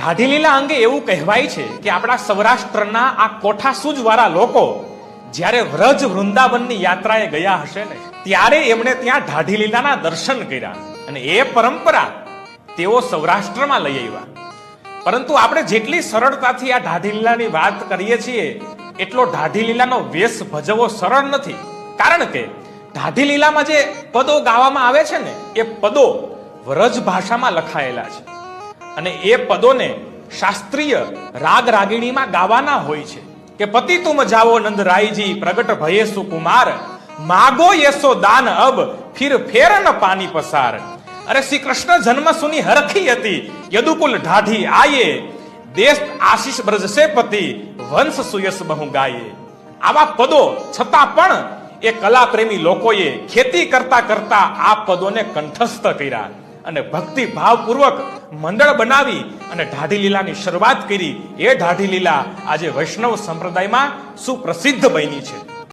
ઢાઢી લીલા અંગે એવું કહેવાય છે કે આપણા સૌરાષ્ટ્રના આ કોઠાસૂજ વાળા લોકો જ્યારે વ્રજ વૃંદાવનની યાત્રાએ ગયા હશે ને, ત્યારે એમણે ત્યાં દાઢી લીલાના દર્શન કર્યા. અને એ પરંપરા તેઓ સૌરાષ્ટ્રમાં લઈ આવ્યા. પરંતુ આપણે જેટલી સરળતાથી આ દાઢી લીલાની વાત કરીએ છીએ, એટલો દાઢી લીલાનો વેશ ભજવો સરળ નથી. કારણ કે દાઢી લીલામાં જે પદો ગાવામાં આવે છે ને, એ પદો વ્રજ ભાષામાં લખાયેલા છે. અને એ પદોને શાસ્ત્રીય રાગ રાગીણીમાં ગાવાના હોય છે કે પતિ તુમ જાવો નંદ રાયજી, પ્રગટ ભયે સુકુમાર, માગો યસો દાન અબ, ફિર ફેર ન પાની પસાર. અરે શ્રી કૃષ્ણ જન્મ સુની હરખી હતી, યદુકુલ ઢાઢી આયે, દેશ આશીષ બ્રજસે પતિ, વંશ સુયસ બહુ ગાયે. આવા પદો છતાં પણ એ કલા પ્રેમી લોકોએ ખેતી કરતા કરતા આ પદોને કંઠસ્થ કર્યા અને ભક્તિ ભાવપૂર્વક મંડળ બનાવી અને ઢાઢી લીલાની શરૂઆત કરી. એ ઢાઢી લીલા આજે વૈષ્ણવ સંપ્રદાયમાં સુપ્રસિદ્ધ બની છે.